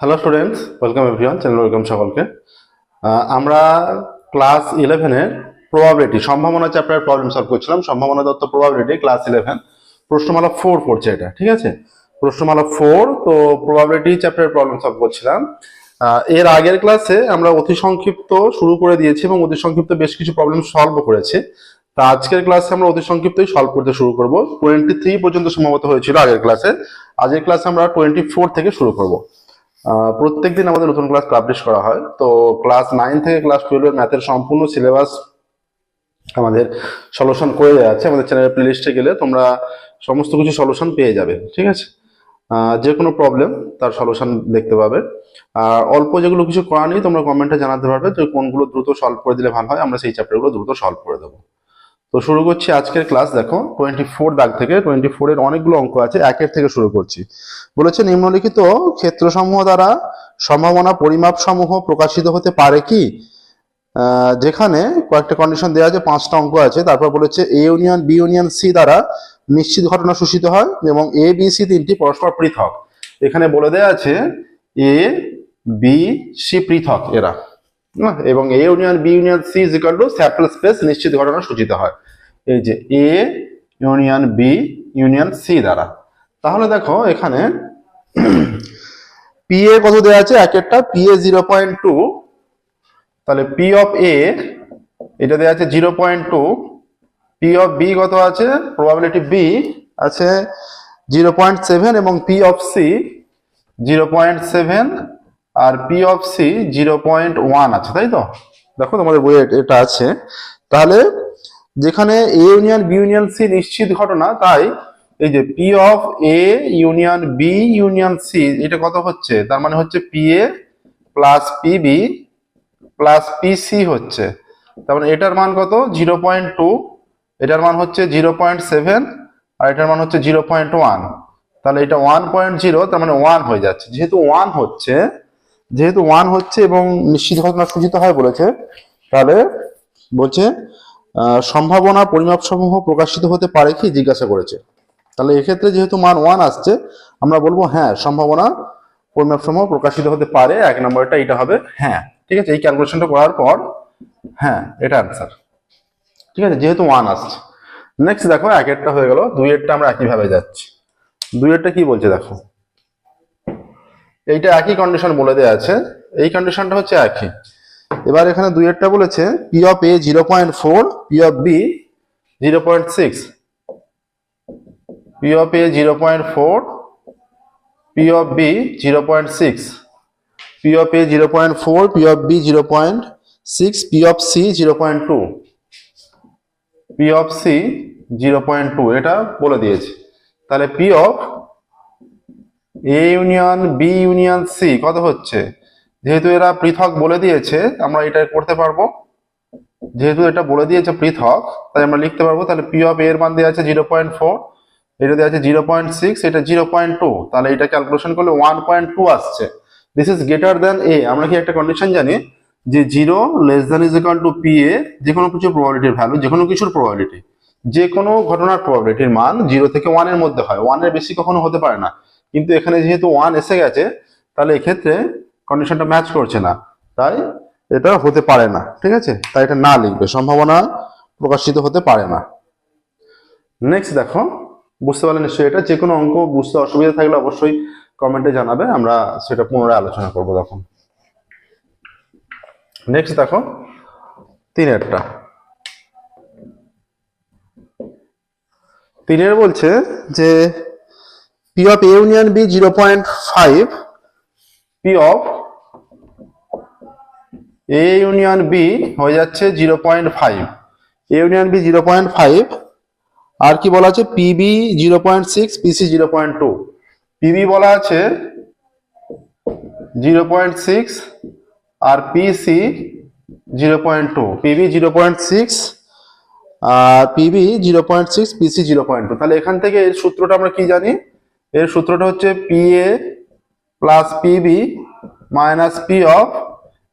Hello students welcome everyone channel welcome সকলকে। আমরা class ইলেভেনের প্রবাবিলিটি সম্ভাবনা চ্যাপ্টার প্রবলেম সলভ করছিলাম, সম্ভাবনা দত্ত প্রবাবিলিটি ক্লাস ইলেভেন প্রশ্নমালা ফোর পড়ছে এটা, ঠিক আছে? প্রশ্নমালা ফোর তো প্রবাবিলিটি চ্যাপ্টারের প্রবলেম সলভ করছিলাম এর আগের ক্লাসে আমরা অতি সংক্ষিপ্ত শুরু করে দিয়েছি এবং অতি সংক্ষিপ্ত বেশ কিছু প্রবলেম সলভ করেছি। তা আজকের ক্লাসে আমরা অতি সংক্ষিপ্তই সলভ করতে শুরু করব। টোয়েন্টি থ্রি পর্যন্ত সম্ভবত হয়েছিল আগের ক্লাসে আজকের ক্লাসে আমরা টোয়েন্টি ফোর থেকে শুরু করব। প্রত্যেক দিন আমাদের নতুন ক্লাস পাবলিশ করা হয়। তো ক্লাস নাইন থেকে ক্লাস টুয়েলভের ম্যাথের সম্পূর্ণ সিলেবাস আমাদের সলিউশন করে দেওয়া আছে। আমাদের চ্যানেলের প্লেলিস্টে গেলে তোমরা সমস্ত কিছু সলিউশন পেয়ে যাবে, ঠিক আছে? যে কোনো প্রবলেম তার সলিউশন দেখতে পাবে। আর অল্প যেগুলো কিছু করা নেই, তোমরা কমেন্টে জানাতে পারবে যে কোনগুলো দ্রুত সলভ করে দিলে ভালো হয়। আমরা সেই চ্যাপ্টারগুলো দ্রুত সলভ করে দেবো। তো শুরু করছি আজকের ক্লাস দেখো টোয়েন্টি ফোর দাগ থেকে টোয়েন্টি ফোর এর অনেকগুলো অঙ্ক আছে, একের থেকে শুরু করছি। বলেছে, নিম্নলিখিত ক্ষেত্রসমূহ দ্বারা সম্ভাবনা পরিমাপ সমূহ প্রকাশিত হতে পারে কি? যেখানে কয়েকটা কন্ডিশন দেওয়া আছে, পাঁচটা অঙ্ক আছে। তারপর বলেছে A union B union C দ্বারা নিশ্চিত ঘটনা সূচিত হয় এবং এ বি সি তিনটি পরস্পর পৃথক। এখানে বলে দেওয়া আছে এ বি সি পৃথক। এরা। এবং A union B union C is equal to sample space নিশ্চিত ঘটনা সূচিত হয়। এই যে A union B union C দ্বারা। তাহলে দেখো এখানে পি এ কত দেওয়া আছে? এক একটা। P A zero point two তাহলে পি অফ এ এটা দেওয়া আছে zero point two P of B কত আছে? প্রবাবিলিটি বি আছে জিরো পয়েন্ট সেভেন এবং P of C zero point seven R P of C zero point one আছে, তাই তো? দেখো তোমাদের বইয়ে এটা আছে। তাহলে যেখানে A union B union C নিশ্চিত ঘটনা, তাই এই যে P of A union B union C এটা কত হচ্ছে? তার মানে হচ্ছে P A plus P B plus P C হচ্ছে। তার মানে এটার মান কত? জিরো পয়েন্ট টু এটার মান হচ্ছে জিরো পয়েন্ট সেভেন আর এটার মান হচ্ছে জিরো পয়েন্ট ওয়ান তাহলে এটা ওয়ান পয়েন্ট জিরো তার মানে ওয়ান হয়ে যাচ্ছে। যেহেতু ওয়ান হচ্ছে যেহেতু ওয়ান হচ্ছে এবং নিশ্চিত ঘটনা সূচিত হয় বলেছে, তাহলে বলছে সম্ভাবনা পরিমাপ সমূহ প্রকাশিত হতে পারে কি জিজ্ঞাসা করেছে। তাহলে এক্ষেত্রে যেহেতু মান ওয়ান আসছে, আমরা বলব হ্যাঁ সম্ভাবনা পরিমাপ সমূহ প্রকাশিত হতে পারে, এক নম্বরটা এটা হবে হ্যাঁ ঠিক আছে, এই ক্যালকুলেশনটা করার পর হ্যাঁ এটা অ্যান্সার ঠিক আছে, যেহেতু ওয়ান আসছে। নেক্সট দেখো, একেরটা হয়ে গেল, দুইয়েরটা আমরা একইভাবে যাচ্ছি। দুই দুইয়েরটা কি বলছে দেখো? এইটা একই কন্ডিশন বলে দেওয়া আছে। এই কন্ডিশনটা হচ্ছে একই। এবার এখানে দুইয়েরটা বলেছে P of A zero point four P of B zero point six P of A zero point four P of B zero point six P of A zero point four P of B zero point six P of C zero point two P of C zero point two এটা বলে দিয়েছে। তাহলে P of A union B union C কত হচ্ছে? যেহেতু এরা পৃথক বলে দিয়েছে, আমরা এটা করতে পারব। যেহেতু এটা বলে দিয়েছে পৃথক, তাই আমরা লিখতে পারব, তাহলে পি অফ এর মান দেওয়া আছে জিরো পয়েন্ট ফোর এটা দেওয়া আছে জিরো পয়েন্ট সিক্স এটা জিরো পয়েন্ট টু তাহলে এটা ক্যালকুলেশন করলে ওয়ান পয়েন্ট টু আসছে। দিস ইজ গ্রেটার দ্যান এ আমরা কি একটা কন্ডিশন জানি? যে zero less than is equal to P A যে কোনো কিছুর প্রবাবিলিটির ভ্যালু যে কোনো কিছুর প্রবাবিলিটি যে কোনো ঘটনার প্রবাবিলিটির মান জিরো থেকে ওয়ানের মধ্যে হয়। ওয়ানের বেশি কখনো হতে পারে না। কিন্তু এখানে যেহেতু ওয়ান এসে গেছে, তাহলে এক্ষেত্রে কন্ডিশনটা ম্যাচ করছে না। তাই এটা হতে পারে না, ঠিক আছে? তাই এটা না লিখবে, সম্ভাবনা প্রকাশিত হতে পারে না। নেক্সট দেখো, বুঝতে পারলে নিশ্চয়ই এটা যে কোনো অঙ্ক বুঝতে অসুবিধা থাকলে অবশ্যই কমেন্টে জানাবে, আমরা সেটা পুনরায় আলোচনা করব তখন। নেক্সট দেখো, তিনেরটা। তিনের বলছে যে P of A union B zero point five P of A union B হয়ে যাচ্ছে zero point five A union B zero point five আর কি বলা আছে P B zero point six P C zero point two P B বলা আছে zero point six আর P C zero point two P B zero point six আর P B zero point six P C zero point two তাহলে এখান থেকে এর সূত্রটা আমরা কি জানি এর সূত্রটা হচ্ছে P A plus P B minus P of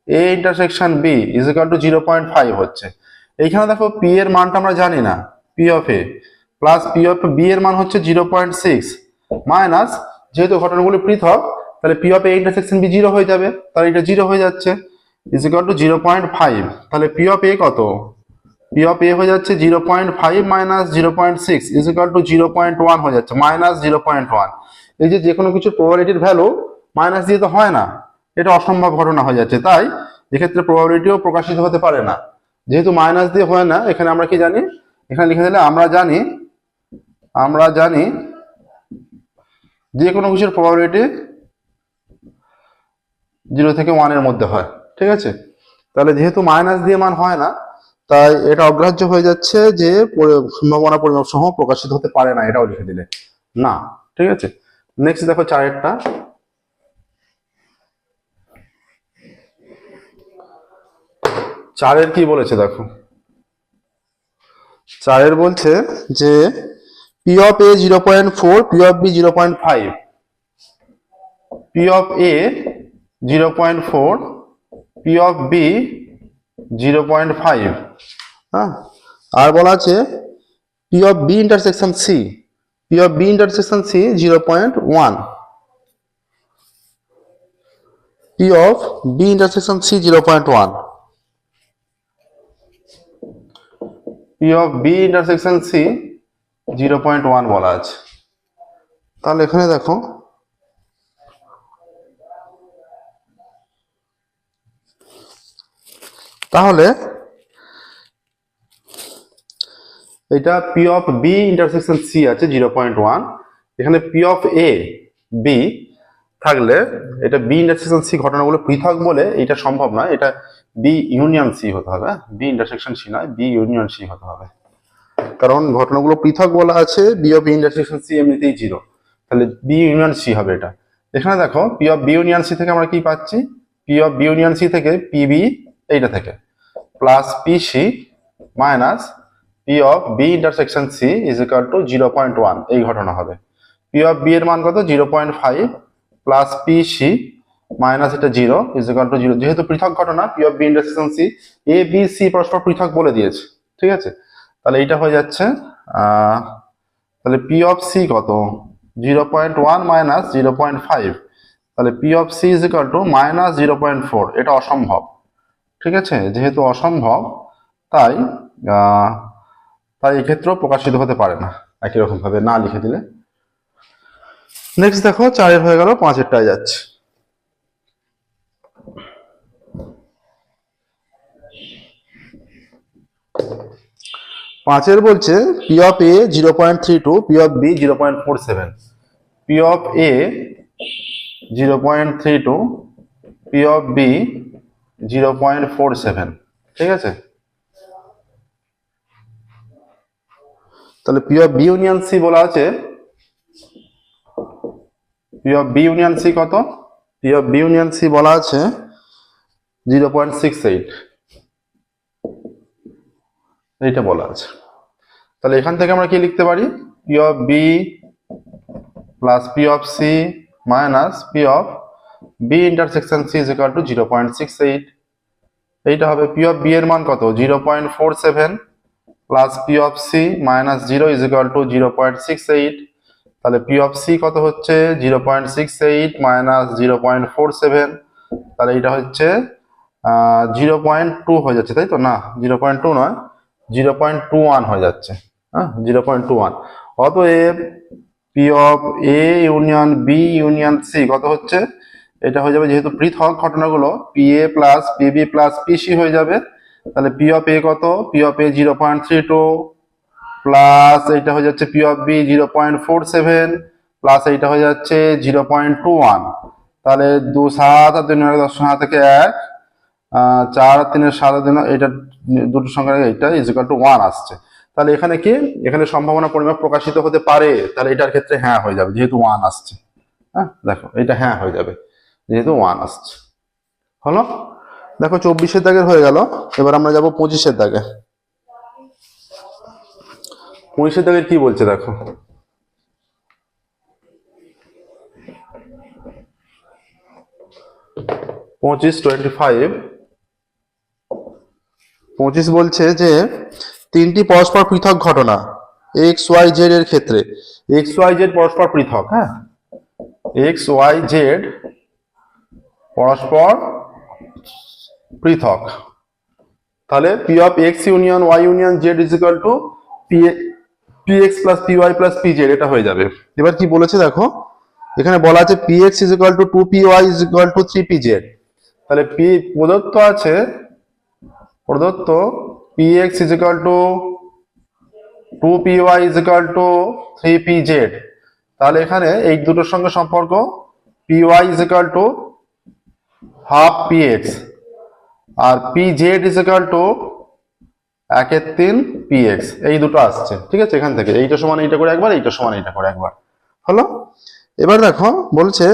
A intersection B is equal to zero point five হচ্ছে। এইখানে দেখো পি এর মানটা আমরা জানি না P of A plus P of B এর মান হচ্ছে জিরো পয়েন্ট সিক্স মাইনাস যেহেতু ঘটনাগুলি পৃথক, তাহলে P of A intersection B zero হয়ে যাবে, তাহলে এটা জিরো হয়ে যাচ্ছে is equal to zero point five তাহলে পি অফ এ কত? পি অফ এ হয়ে যাচ্ছে zero point five minus zero point six is to zero point one হয়ে যাচ্ছে মাইনাস জিরো পয়েন্ট ওয়ান এই যে যে কোনো কিছুর প্রবাবিলিটির ভ্যালু মাইনাস দিয়ে তো হয় না, এটা অসম্ভব ঘটনা হয়ে যাচ্ছে। তাই এক্ষেত্রে প্রবাবিলিটিও প্রকাশিত হতে পারে না। যেহেতু মাইনাস দিয়ে হয় না, এখানে আমরা কি জানি? এখানে লিখে দিলে আমরা জানি আমরা জানি যে কোনো কিছুর প্রবাবিলিটি জিরো থেকে ওয়ানের মধ্যে হয়। ঠিক আছে? তাহলে যেহেতু মাইনাস দিয়ে মান হয় না তাই এটা অগ্রাহ্য হয়ে যাচ্ছে যে সম্ভাবনা পরিমাপ সহ প্রকাশিত হতে পারে না, এটাও লিখে দিলে। না, ঠিক আছে? নেক্সট দেখো চারেরটা চারের কি বলেছে দেখো? চারের বলছে যে P of A zero point four P of B zero point five P of A zero point four P of B zero point five. হ্যাঁ আর বলা আছে P of B intersection C P of B intersection C zero point one. P of B intersection C zero point one. P of B intersection C zero point one বলা আছে। তাহলে এখানে দেখো তাহলে এটা P of B intersection C আছে zero point one এখানে P of A B থাকলে এটা বি ইন্টারসেকশন সি ঘটনাগুলো পৃথক বলে এটা সম্ভব নয়, এটা বি ইউনিয়ন সি হতে হবে বি ইন্টারসেকশন সি নয় বি ইউনিয়ন সি হতে হবে। কারণ ঘটনাগুলো পৃথক বলা আছে বি অফ ইন্টারসেকশন সি এমনিতেই জিরো তাহলে বি ইউনিয়ন সি হবে এটা। এখানে দেখো P of B union C থেকে আমরা কি পাচ্ছি? P of B union C থেকে পি বি এইটা থেকে। Plus P C minus P of B intersection C is equal to zero point one এই ঘটনা হবে। পি অফ বি এর মান কত? Zero point five plus P C minus এটা zero is equal to zero যেহেতু পৃথক ঘটনা P of B intersection C A B C পরস্পর পৃথক বলে দিয়েছে, ঠিক আছে? তাহলে এইটা হয়ে যাচ্ছে তাহলে পি অফ সি কত? Zero point one minus zero point five তাহলে P of C is equal to minus zero point four এটা অসম্ভব। ঠিক আছে? যেহেতু অসম্ভব, তাই তাই এক্ষেত্রেও প্রকাশিত হতে পারে না, একই রকম ভাবে না লিখে দিলে। নেক্সট দেখো, চারের হয়ে গেল পাঁচেরটায় যাচ্ছে। পাঁচের বলছে P of A zero point three two P of B zero point four seven P of A zero point three two P of B zero point four seven. ঠিক আছে? তাহলে P of B union C বলা আছে। P of B union C কত? P of B union C বলা আছে zero point six eight. এইটা বলা আছে। তাহলে এখান থেকে আমরা কি লিখতে পারি? P of B plus P of C minus P of B intersection C is equal to zero point six eight এইটা হবে পি অফ বি এর মান কত? Zero point four seven plus P of C minus zero is equal to zero point six eight তাহলে P of C কত হচ্ছে? Zero point six eight minus zero point four seven তাহলে এটা হচ্ছে zero point two হয়ে যাচ্ছে, তাই তো? না জিরো পয়েন্ট টু নয় জিরো পয়েন্ট টু ওয়ান হয়ে যাচ্ছে হ্যাঁ জিরো পয়েন্ট টু ওয়ান অতএব P of A union B union C কত হচ্ছে? এটা হয়ে যাবে যেহেতু পৃথক ঘটনাগুলো P A plus P B plus P C হয়ে যাবে, তাহলে পি অফ এ কত? P of A zero point three two plus এইটা হয়ে যাচ্ছে P of B zero point four seven plus এইটা হয়ে যাচ্ছে জিরো পয়েন্ট টু ওয়ান তাহলে দু সাত আর দুই নয় দশ হাত থেকে এক চার আর তিনের সাত দিন এটা দুটো সংখ্যা এটা ইজিকাল টু ওয়ান আসছে। তাহলে এখানে কি? এখানে সম্ভাবনা পরিমাপ প্রকাশিত হতে পারে, তাহলে এটার ক্ষেত্রে হ্যাঁ হয়ে যাবে, যেহেতু ওয়ান আসছে। হ্যাঁ দেখো এটা হ্যাঁ হয়ে যাবে। যেহেতু ওয়ান আসছে। হলো? দেখো চব্বিশের দাগের হয়ে গেল, এবার আমরা যাব পঁচিশের দাগে। পঁচিশের দাগের কি বলছে দেখো? পঁচিশ টোয়েন্টি ফাইভ পঁচিশ বলছে যে, তিনটি পরস্পর পৃথক ঘটনা এক্স ওয়াই জেড এর ক্ষেত্রে। এক্স ওয়াই জেড পরস্পর পৃথক হ্যাঁ? এক্স ওয়াই জেড পরস্পর পৃথক। তাহলে P of X union Y union Z is to P P X plus P Y plus P Z এটা হয়ে যাবে। এবার কি বলেছে দেখো? এখানে বলা আছে P X is to two P Y is to three P Z তাহলে পি প্রদত্ত আছে, প্রদত্ত P X is to two P Y is to three P Z তাহলে এখানে এই দুটোর সঙ্গে সম্পর্ক P Y is to half P X R P Z is to একের তিন পি এক্স এই দুটো আসছে, ঠিক আছে? এখান থেকে। এইটা সমান এইটা করে একবার, এইটা সমান এইটা করে একবার। হলো? এবার দেখো, বলছে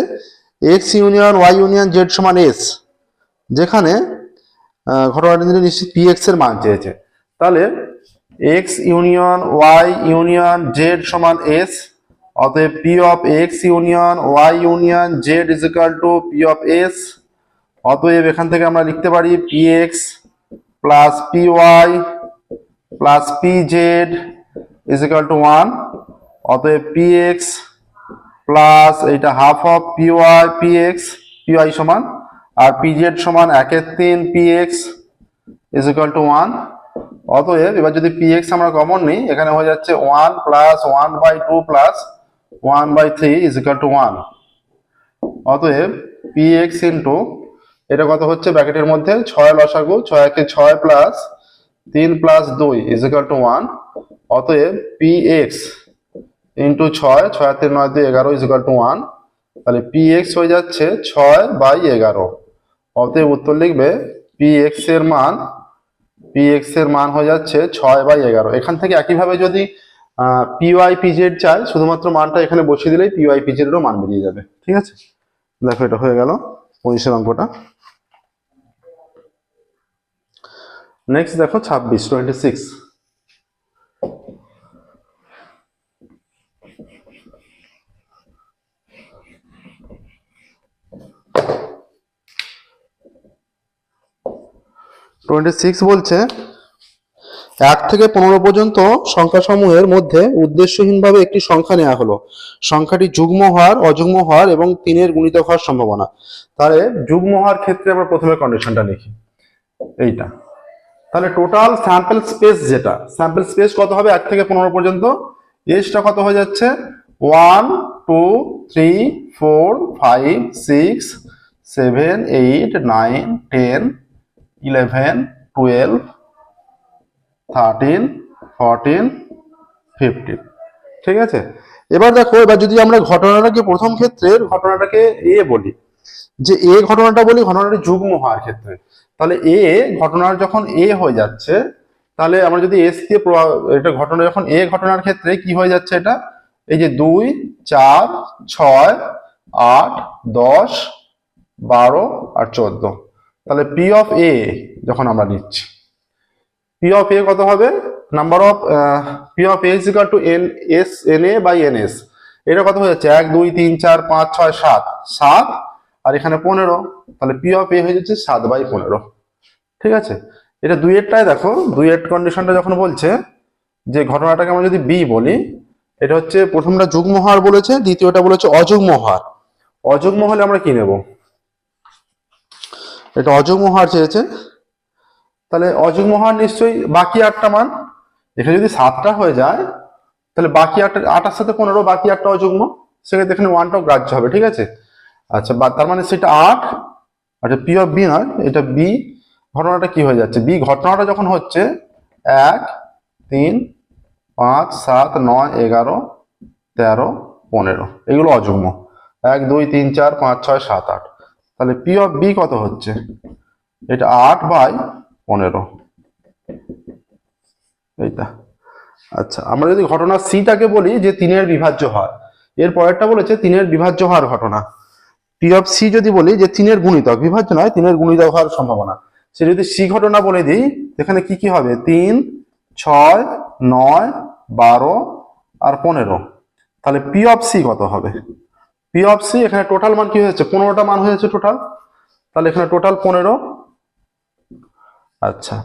X union Y union Z সমান এস যেখানে ঘটনাটি নিশ্চিত পি এক্সের মান চেয়েছে। তাহলে X union Y union Z সমান এস অতএব P of X union Y union Z is to P of S অতএব এখান থেকে আমরা লিখতে পারি P X plus P Y plus P Z is equal to one অতএব পি এক্স প্লাস এইটা half of P Y P X P Y সমান, আর পি জেড সমান একের তিন P X is equal to one অতএব এবার যদি পি এক্স আমরা কমন নিই, এখানে হয়ে যাচ্ছে one plus one by two plus one by three is equal to one অতএব পি এক্স ইন্টু এটা কত হচ্ছে? ব্র্যাকেটের মধ্যে ছয় লসাগু, ছয় একে ছয় প্লাস তিন প্লাস দুই ইজ ইকাল টু ওয়ান অতএব পি এক্স ইন্টু ছয় ছয় তিন, নয়, দুই, এগারো ইজ ইকাল টু ওয়ান তাহলে পি এক্স হয়ে যাচ্ছে ছয় বাই এগারো। অতএব উত্তর লিখবে পি এক্সের মান পি এক্সের মান হয়ে যাচ্ছে ছয় বাই এগারো। এখান থেকে একইভাবে যদি পি ওয়াই পি জেড চাই, শুধুমাত্র মানটা এখানে বসিয়ে দিলেই পি ওয়াই পি জেডেরও মান বেরিয়ে যাবে। ঠিক আছে? দেখো এটা হয়ে গেল। পঁচিশের অঙ্কটা। নেক্সট দেখো ছাব্বিশ টোয়েন্টি সিক্স টোয়েন্টি সিক্স বলছে এক থেকে পনেরো পর্যন্ত সংখ্যাসমূহের মধ্যে উদ্দেশ্যহীনভাবে একটি সংখ্যা নেওয়া হলো। সংখ্যাটি যুগ্ম হওয়ার অযুগ্ম হওয়ার এবং তিনের গুণিতক হওয়ার সম্ভাবনা। তাহলে যুগ্ম হওয়ার ক্ষেত্রে আমরা প্রথমে কন্ডিশনটা লিখি। এইটা। তাহলে টোটাল স্যাম্পল স্পেস যেটা স্যাম্পল স্পেস কত হবে? এক থেকে পনেরো পর্যন্ত। এজটা কত হয়ে যাচ্ছে? One two three four five six seven eight nine ten eleven twelve thirteen fourteen fifteen ঠিক আছে? এবার দেখো, এবার যদি আমরা ঘটনাটাকে প্রথম ক্ষেত্রের ঘটনাটাকে এ বলি যে এ ঘটনাটা বলি, ঘটনাটা যুগ্ম হওয়ার ক্ষেত্রে। তাহলে এ ঘটনার যখন এ হয়ে যাচ্ছে, তাহলে আমরা যদি এস দিয়ে এটা ঘটনা যখন এ ঘটনার ক্ষেত্রে কি হয়ে যাচ্ছে এটা? এই যে দুই, চার, ছয়, আট, দশ, বারো আর চোদ্দ। তাহলে পি অফ এ যখন আমরা নিচ্ছি, পি অফ এ কত হবে? Number of P of A is equal to N S N A by N S এটা কত হয়ে যাচ্ছে? এক, দুই, তিন, চার, পাঁচ, ছয়, সাত। সাত আর এখানে পনেরো, তাহলে পি অফ এ হয়ে যাচ্ছে সাত বাই পনেরো। ঠিক আছে? এটা দুইয়েরটাই দেখো, দুইয়ের কন্ডিশনটা যখন বলছে, যে ঘটনাটাকে আমরা যদি বি বলি, এটা হচ্ছে প্রথমটা যুগ্ম হওয়ার বলেছে, দ্বিতীয়টা বলেছে অযুগ্ম হওয়ার অযুগ্ম হলে আমরা কি নেব? এটা অযুগ্ম হওয়ার চেয়েছে। তাহলে অযুগ্ম হওয়ার নিশ্চয়ই বাকি আটটা মান। এখানে যদি সাতটা হয়ে যায়, তাহলে বাকি আটটা, আটার সাথে পনেরো, বাকি আটটা অযুগ্ম। সেক্ষেত্রে এখানে ওয়ানটাও গ্রাহ্য হবে, ঠিক আছে? আচ্ছা বা- তার মানে সেটা আট আচ্ছা পি অফ বি নয়, এটা বি ঘটনাটা কি হয়ে যাচ্ছে? বি ঘটনাটা যখন হচ্ছে, এক, তিন, পাঁচ, সাত, নয়, এগারো, তেরো, পনেরো, এগুলো অযুগ্ম। এক, দুই, তিন, চার, পাঁচ, ছয়, সাত, আট। তাহলে পি অফ বি কত হচ্ছে? এটা আট বাই পনেরো। এইটা। আচ্ছা আমরা যদি ঘটনা সিটাকে বলি যে তিনের বিভাজ্য হয় এর পরেরটা বলেছে তিনের বিভাজ্য হওয়ার ঘটনা। পি অফ সি যদি বলি যে তিনের গুণিতক, বিভাজ্য নয়, তিনের গুণিতক হওয়ার সম্ভাবনা। সে যদি সি ঘটনা বলে দিই, এখানে কি কি হবে? তিন, ছয়, নয়, বারো আর পনেরো। তাহলে পি অফ সি কত হবে? পি অফ সি, এখানে টোটাল মান কি হয়েছে? পনেরোটা মান হয়েছে টোটাল। তাহলে এখানে টোটাল পনেরো। আচ্ছা।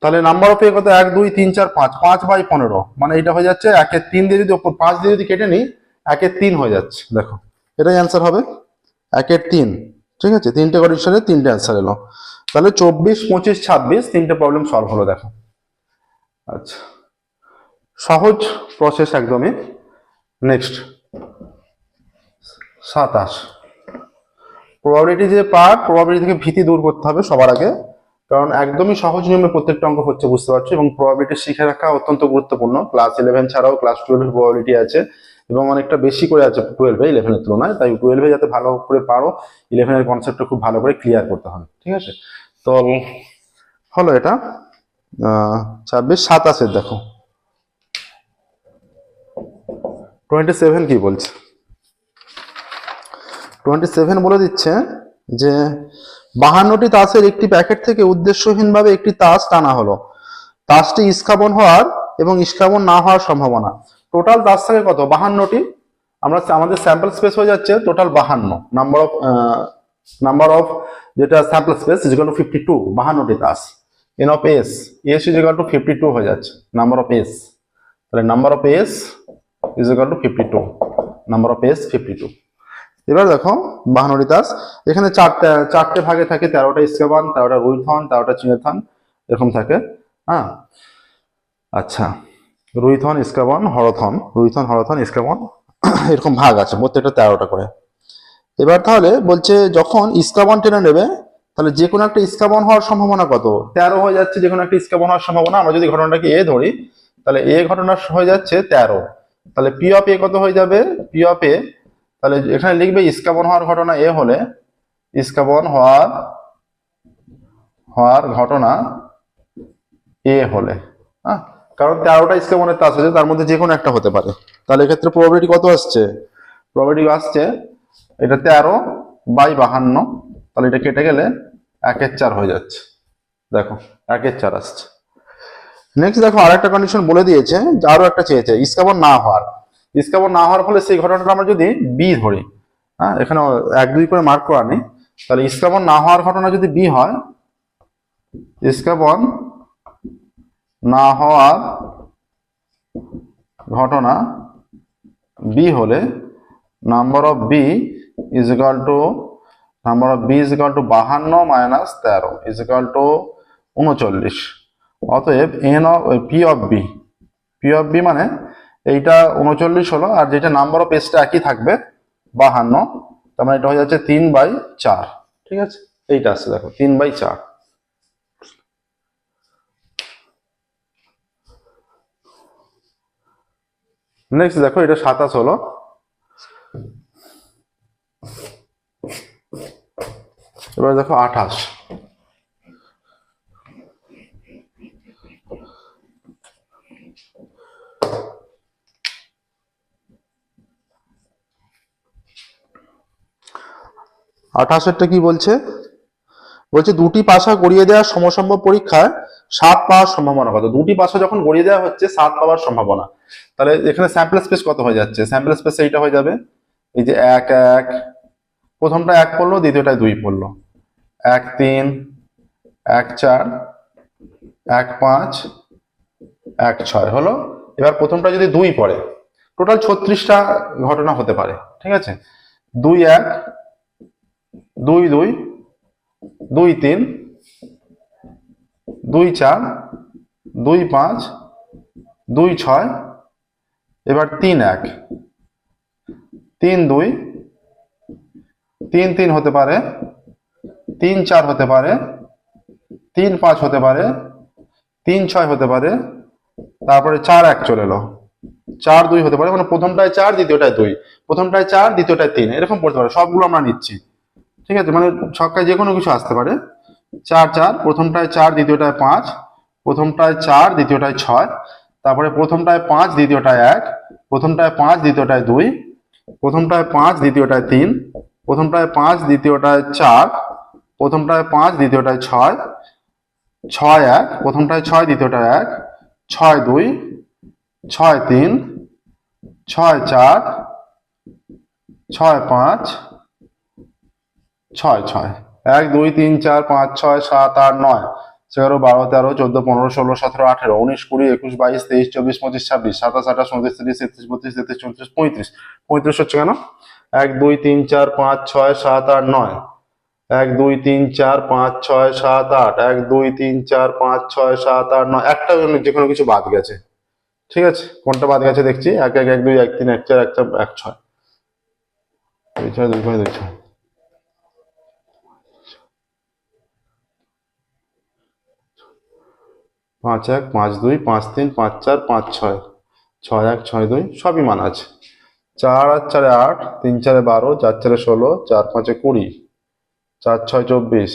তাহলে নাম্বার অফ এ কত? এক, দুই, তিন, চার, পাঁচ। পাঁচ বাই পনেরো। মানে এটা হয়ে যাচ্ছে একের তিন দিয়ে যদি পাঁচ দিয়ে যদি কেটে নিই, একের তিন হয়ে যাচ্ছে। দেখো, এটাই অ্যান্সার হবে। একের তিন, ঠিক আছে? তিনটে কন্ডিশনে তিনটে অ্যান্সার এলো। তাহলে চব্বিশ, পঁচিশ, ছাব্বিশ তিনটে প্রবলেম সলভ হলো, দেখো। আচ্ছা। সহজ প্রসেস একদমই। নেক্সট সাতাশ। প্রবাবিলিটি যে পার্ট প্রবাবিলিটি থেকে ভীতি দূর করতে হবে সবার আগে, কারণ একদমই সহজ নিয়মে প্রত্যেকটা অঙ্ক হচ্ছে, বুঝতে পারছ? এবং প্রবাবিলিটি শিখে রাখা অত্যন্ত গুরুত্বপূর্ণ। ক্লাস ইলেভেন ছাড়াও ক্লাস টুয়েলভে প্রবাবিলিটি আছে। এবং অনেকটা বেশি করে আছে টুয়েলভে ইলেভেনের তুলনায়। তাই টুয়েলভে যাতে ভালো করে পারো ইলেভেনের কনসেপ্টটা খুব ভালো করে ক্লিয়ার করতে হবে, ঠিক আছে? তো হলো এটা। ছাব্বিশ সাতাশের দেখো। টোয়েন্টি সেভেন কি বলছে? টোয়েন্টি সেভেন বলে দিচ্ছে যে, বাহান্নটি তাসের একটি প্যাকেট থেকে উদ্দেশ্যহীনভাবে একটি তাস টানা হলো। তাসটি ইস্কাবন হওয়ার এবং ইস্কাবন না হওয়ার সম্ভাবনা। টোটাল তাস থাকে কত? বাহান্নটি। আমরা আমাদের স্যাম্পল স্পেস হয়ে যাচ্ছে টোটাল বাহান্ন। নাম্বার অফ নাম্বার অফ যেটা sample space is to fifty two বাহান্নটি তাস। N of S S is to fifty two হয়ে যাচ্ছে। নাম্বার অফ এস তাহলে number of S is to fifty two number of S fifty two এবার দেখো, বাহান্নটি তাস। এখানে চারটে চারটে ভাগে থাকে, তেরোটা ইস্কাবান তেরোটা রুইথন তেরোটা চিনেথন এরকম থাকে। হ্যাঁ? আচ্ছা। রুইথন, ইস্কাবন, হরথন। রুইথন, হরথন, ইস্কাবন, এরকম ভাগ আছে, প্রত্যেকটা তেরোটা করে। এবার তাহলে বলছে যখন ইস্কাবন টেনে নেবে, তাহলে যে কোনো একটা ইস্কাবন হওয়ার সম্ভাবনা কত? তেরো হয়ে যাচ্ছে, যে কোনো একটা ইস্কাবন হওয়ার সম্ভাবনা। আমরা যদি ঘটনাটাকে এ ধরি, তাহলে এ ঘটনা হয়ে যাচ্ছে তেরো। তাহলে পি অফ এ কত হয়ে যাবে? পি অফ এ, তাহলে এখানে লিখবে ইস্কাবন হওয়ার ঘটনা এ হলে, ইস্কাবন হওয়ার হওয়ার ঘটনা এ হলে হ্যাঁ? কারণ তেরোটা ইস্কাবনের তাস আছে তার মধ্যে যে কোনো একটা হতে পারে। তাহলে এক্ষেত্রে প্রবাবিলিটি কত আসছে? প্রবাবিলিটি আসছে, এটা তেরো বাই বাহান্ন, তাহলে এটা কেটে গেলে একের চার হয়ে যাচ্ছে। দেখো, একের চার আসছে। নেক্সট দেখো, আরেকটা কন্ডিশন বলে দিয়েছে যে আরও একটা চেয়েছে ইস্কাবন না হওয়ার। ইস্কাবন না হওয়ার ফলে সেই ঘটনাটা আমরা যদি বি ধরি হ্যাঁ এখানে এক দুই করে মার্ক করা নেই, তাহলে ইস্কাবন না হওয়ার ঘটনা যদি বি হয় ইস্কাবন না হওয়ার ঘটনা বি হলে number of B is equal to number of B is equal to বাহান্ন মাইনাস তেরো ইজ ইকাল টু উনচল্লিশ। অতএব N of P of B P of B মানে এইটা উনচল্লিশ হলো আর যেটা নাম্বার অফ এসটা একই থাকবে, বাহান্ন, তার মানে এটা হয়ে যাচ্ছে তিন বাই চার। ঠিক আছে? এইটা আসছে দেখো, তিন বাই চার। নেক্সট দেখো, এটা সাতাশ হলো। এবার দেখো, আঠাশ। আঠাশেরটা কি বলছে? বলছে, দুটি পাশা গড়িয়ে দেওয়ার সমসম্ভব পরীক্ষায় সাত পাওয়ার সম্ভাবনা কত? দুটি পাশে যখন গড়িয়ে দেওয়া হচ্ছে, সাত পাওয়ার সম্ভাবনা। তাহলে এখানে স্যাম্পল স্পেস কত হয়ে যাচ্ছে? স্যাম্পল স্পেস এইটা হয়ে যাবে। এই যে এক এক, প্রথমটা এক পড়ল দ্বিতীয়টায় দুই পড়ল। এক, তিন, এক, চার, এক, পাঁচ, এক, ছয় হলো। এবার প্রথমটা যদি দুই পড়ে টোটাল ছত্রিশটা ঘটনা হতে পারে, ঠিক আছে? দুই এক, দুই দুই দুই তিন দুই চার, দুই পাঁচ, দুই ছয়, এবার তিন এক। তিন দুই, তিন তিন হতে পারে, তিন চার হতে পারে, তিন পাঁচ হতে পারে, তিন ছয় হতে পারে, তারপরে চার এক চলে এলো। চার দুই হতে পারে মানে প্রথমটায় চার, দ্বিতীয়টায় দুই। প্রথমটায় চার, দ্বিতীয়টায় তিন, এরকম পড়তে পারে, সবগুলো আমরা নিচ্ছি। ঠিক আছে মানে ছক্কায় যে কোনো কিছু আসতে পারে। চার চার, প্রথমটায় চার, দ্বিতীয়টায় পাঁচ, প্রথমটায় চার, দ্বিতীয়টায় ছয়, তারপরে প্রথমটায় পাঁচ, দ্বিতীয়টায় এক, প্রথমটায় পাঁচ, দ্বিতীয়টায় দুই, প্রথমটায় পাঁচ, দ্বিতীয়টায় তিন, প্রথমটায় পাঁচ, দ্বিতীয়টায় চার, প্রথমটায় পাঁচ, দ্বিতীয়টায় ছয় ছয় এক, প্রথমটায় ছয়, দ্বিতীয়টায় এক, ছয় দুই, ছয় তিন, ছয় চার, ছয় পাঁচ, ছয় ছয়। এক, দুই, তিন, চার, পাঁচ, ছয়, সাত, আট, নয়, এগারো, বারো, তেরো, চোদ্দ, পনেরো, ষোলো, সতেরো, আঠেরো, উনিশ, কুড়ি, একুশ, বাইশ, তেইশ, চব্বিশ, পঁচিশ, ছাব্বিশ, সাতাশ, আঠাশ, উনত্রিশ, তিরিশ একত্রিশ বত্রিশ, তেত্রিশ, চৌত্রিশ, পঁয়ত্রিশ পঁয়ত্রিশ হচ্ছে কেন? এক, দুই, তিন, চার, পাঁচ, ছয়, সাত, আট, নয়, এক, দুই, তিন, চার, পাঁচ, ছয়, সাত, আট, এক, দুই, তিন, চার, পাঁচ, ছয়, সাত, আট, নয়, একটা যে কোনো কিছু বাদ গেছে, ঠিক আছে? কোনটা বাদ গেছে দেখছি? এক এক এক, দুই, এক, তিন, এক, চার এক চার, এক, ছয় দুই ছয় দুই ছয় দুই, ছয়। পাঁচ এক, পাঁচ দুই, পাঁচ তিন, পাঁচ চার, পাঁচ ছয়। ছয় এক, ছয় দুই, সবই মান আছে। চার আর চারে আট, তিন চারে বারো, চার চারে ষোলো, চার পাঁচে কুড়ি, চার ছয় চব্বিশ,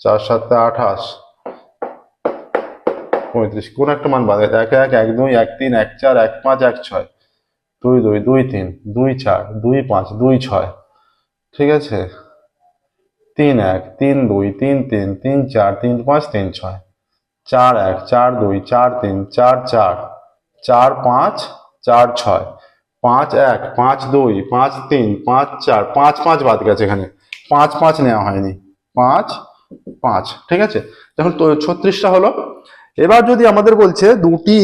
চার সাতে আঠাশ। পঁয়ত্রিশ, কোন একটা মান বাদ এক এক এক দুই, এক তিন, এক চার, এক পাঁচ, এক ছয়। দুই দুই দুই তিন, দুই চার, দুই পাঁচ, দুই ছয়। ঠিক আছে? তিন এক, তিন দুই, তিন তিন তিন চার, তিন পাঁচ, তিন ছয়। চার এক, চার দুই, চার তিন, চার চার চার পাঁচ, চার ছয়, পাঁচ এক, পাঁচ দুই, পাঁচ তিন, পাঁচ চার, পাঁচ পাঁচ বাদ গেছে এখানে। পাঁচ পাঁচ নেওয়া হয়নি। পাঁচ পাঁচ, ঠিক আছে? যখন ছত্রিশটা হলো। এবার যদি আমাদের বলছে দুটি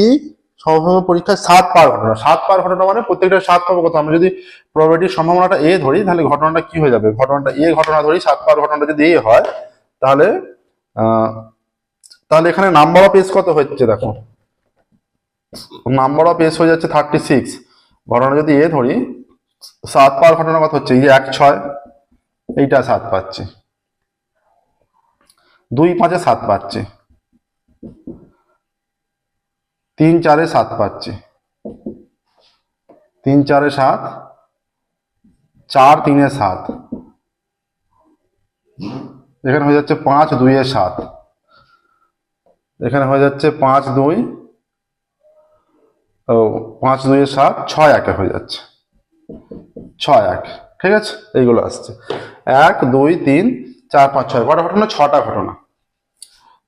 সহভাবে পরীক্ষায় সাত পার ঘটনা। সাত পার ঘটনা মানে প্রত্যেকটা সাত পাবো কথা আমরা যদি প্রবাবিলিটির সম্ভাবনাটা এ ধরি, তাহলে ঘটনাটা কি হয়ে যাবে? ঘটনাটা এ ঘটনা ধরি, সাত পার ঘটনাটা যদি এ হয়, তাহলে তাহলে এখানে নাম্বার অফ এস কত হচ্ছে দেখো? নাম্বার অফ এস হয়ে যাচ্ছে থার্টি সিক্স ঘটনা যদি এ ধরি, সাত পার ঘটনা কত হচ্ছে? এই এক ছয়, এইটা সাত পাচ্ছে। দুই পাঁচে সাত পাচ্ছে। তিন চারে সাত পাচ্ছে। তিন চারে সাত, চার তিনে সাত। এখানে হয়ে যাচ্ছে পাঁচ দুইয়ে সাত। এখানে হয়ে যাচ্ছে পাঁচ দুই, ও, পাঁচ দুইয়ে সাত, ছয় একে হয়ে যাচ্ছে। ছয় এক, ঠিক আছে? এইগুলো আসছে। এক, দুই, তিন, চার, পাঁচ, ছয়। কটা ঘটনা? ছটা ঘটনা।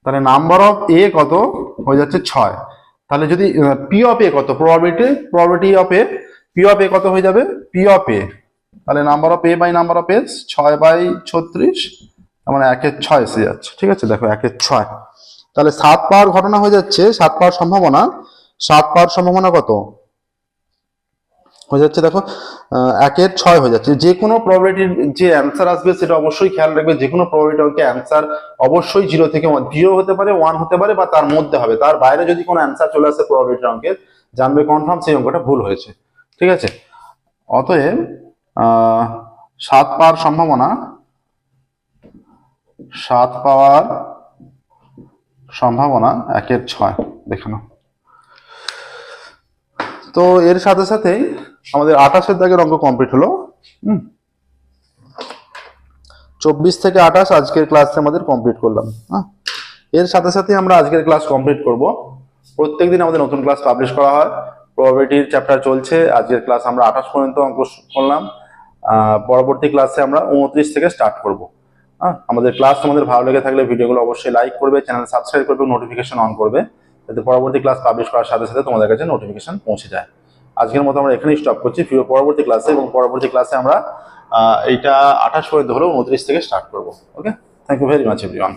তাহলে নাম্বার অফ এ কত? হয়ে যাচ্ছে ছয়। তাহলে যদি পি অফ এ কত? Probability probability of A P of A কত হয়ে যাবে? পি অফ এ তাহলে number of A by number of S ছয় বাই ছত্রিশ, তার মানে একের ছয় এসে যাচ্ছে। ঠিক আছে? দেখো, একের ছয়। তাহলে সাত পাওয়ার ঘটনা হয়ে যাচ্ছে, সাত পাওয়ার সম্ভাবনা। সাত পাওয়ার সম্ভাবনা কত? হয়ে যাচ্ছে দেখো একের ছয় হয়ে যাচ্ছে। যে কোনো প্রবাবিলিটির যে অ্যান্সার আসবে সেটা অবশ্যই খেয়াল রাখবে, যে কোনো প্রবাবিলিটি অঙ্কে অ্যান্সার অবশ্যই জিরো থেকে জিরো হতে পারে ওয়ান হতে পারে বা তার মধ্যে হবে। তার বাইরে যদি কোনো অ্যান্সার চলে আসে প্রবাবিলিটি অঙ্কের জানবে কনফার্ম সেই অঙ্কটা ভুল হয়েছে। ঠিক আছে? অতএব সাত পাওয়ার সম্ভাবনা, সাত পাওয়ার সম্ভাবনা একের ছয়। দেখে নাও। তো এর সাথে সাথেই আমাদের আঠাশের দাগের অঙ্ক কমপ্লিট হলো। চব্বিশ থেকে আঠাশ আজকের ক্লাসে আমাদের কমপ্লিট করলাম। হ্যাঁ এর সাথে সাথে আমরা আজকের ক্লাস কমপ্লিট করব। প্রত্যেক দিন আমাদের নতুন ক্লাস পাবলিশ করা হয়। প্রবাবিলিটির চ্যাপ্টার চলছে। আজকের ক্লাস আমরা আঠাশ পর্যন্ত অঙ্ক করলাম। পরবর্তী ক্লাসে আমরা উনত্রিশ থেকে স্টার্ট করব। আমাদের ক্লাস তোমাদের ভালো লেগে থাকলে ভিডিওগুলো অবশ্যই লাইক করবে চ্যানেল সাবস্ক্রাইব করবে নোটিফিকেশন অন করবে, যাতে পরবর্তী ক্লাস পাবলিশ করার সাথে সাথে তোমাদের কাছে নোটিফিকেশন পৌঁছে যায়। আজকের মতো আমরা এখানেই স্টপ করছি, ফিরে পরবর্তী ক্লাসে এবং পরবর্তী ক্লাসে আমরা এইটা আঠাশ পর্যন্ত হলেও উনত্রিশ থেকে স্টার্ট করব okay thank you very much everyone